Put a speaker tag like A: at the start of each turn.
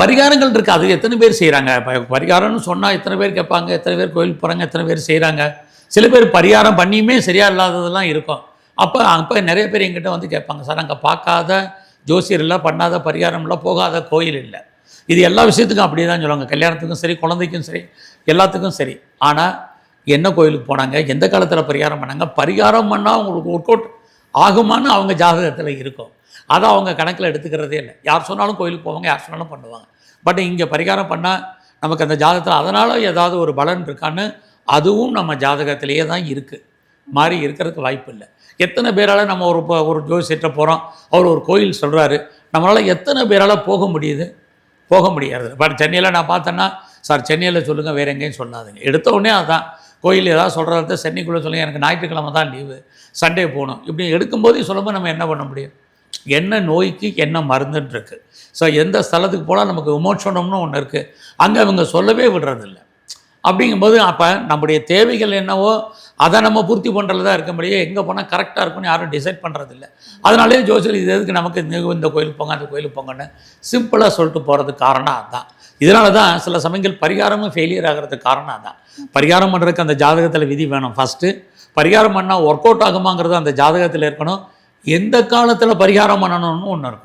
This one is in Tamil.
A: பரிகாரங்கள் இருக்குது அது எத்தனை பேர் செய்கிறாங்க பரிகாரம்னு சொன்னால் எத்தனை பேர் கேட்பாங்க? எத்தனை பேர் கோயில் போகிறாங்க எத்தனை பேர் செய்கிறாங்க சில பேர் பரிகாரம் பண்ணியுமே சரியா இல்லாததெல்லாம் இருக்கும். அப்போ அப்போ நிறைய பேர் எங்கிட்ட வந்து கேட்பாங்க. சார் அங்கே பார்க்காத ஜோசியர் இல்லை பண்ணாத பரிகாரம்லாம் போகாத கோயில் இல்லை. இது எல்லா விஷயத்துக்கும் அப்படியே தான் சொல்லுவாங்க. கல்யாணத்துக்கும் சரி குழந்தைக்கும் சரி எல்லாத்துக்கும் சரி. ஆனால் என்ன கோயிலுக்கு போனாங்க? எந்த காலத்தில் பரிகாரம் பண்ணாங்க? பரிகாரம் பண்ணால் உங்களுக்கு ஒர்க் அவுட் ஆகுமான்னு அவங்க ஜாதகத்தில் இருக்கும். அதை அவங்க கணக்கில் எடுத்துக்கிறதே இல்லை. யார் சொன்னாலும் கோயிலுக்கு போவாங்க யார் சொன்னாலும் பண்ணுவாங்க. பட் இங்கே பரிகாரம் பண்ணால் நமக்கு அந்த ஜாதகத்தில் அதனால் ஏதாவது ஒரு பலன் இருக்கான்னு அதுவும் நம்ம ஜாதகத்திலேயே தான் இருக்குது மாறி இருக்கிறதுக்கு வாய்ப்பு இல்லை. எத்தனை பேரால் நம்ம ஒரு ஒரு ஜோசியத்தை போகிறோம் அவர் ஒரு கோயில் சொல்கிறாரு நம்மளால் எத்தனை பேரால் போக முடியுது? போக முடியாது பட் சென்னையில் நான் பார்த்தேன்னா சார் சென்னையில் சொல்லுங்கள் வேறு எங்கேயும் சொல்லாதுங்க. எடுத்த உடனே அதுதான் கோயில் ஏதாவது சொல்கிறத சென்னைக்குள்ளே சொல்லுங்கள் எனக்கு ஞாயிற்றுக்கிழமை தான் லீவு சண்டே போகணும். இப்படி எடுக்கும்போது சொல்லும்போது நம்ம என்ன பண்ண முடியும்? என்ன நோய்க்கு என்ன மருந்துன்னு இருக்குது ஸோ எந்த ஸ்தலத்துக்கு போனால் நமக்கு விமோச்சனம்னு ஒன்று இருக்குது அங்கே அவங்க சொல்லவே விடுறதில்ல. அப்படிங்கும்போது அப்போ நம்முடைய தேவைகள் என்னவோ அதை நம்ம பூர்த்தி பண்ணுறதுல தான் இருக்க முடியும். எங்கே போனால் கரெக்டாக இருக்கும்னு யாரும் டிசைட் பண்ணுறதில்ல அதனாலே ஜோசியர் இது எதுக்கு நமக்கு இந்த இந்த கோயிலுக்கு போங்க அந்த கோயிலுக்கு போங்கன்னு சிம்பிளாக சொல்லிட்டு போகிறதுக்கு காரணம் அதுதான் இதனால தான் சில சமயங்கள் பரிகாரமும் ஃபெயிலியர் ஆகிறதுக்கு காரணம் அதுதான் பரிகாரம் பண்ணுறதுக்கு அந்த ஜாதகத்தில் விதி வேணும். ஃபஸ்ட்டு பரிகாரம் பண்ணால் ஒர்க் அவுட் ஆகுமாங்கிறது அந்த ஜாதகத்தில் இருக்கணும். எந்த காலத்தில் பரிகாரம் பண்ணணும்னு ஒன்று இருக்கும்.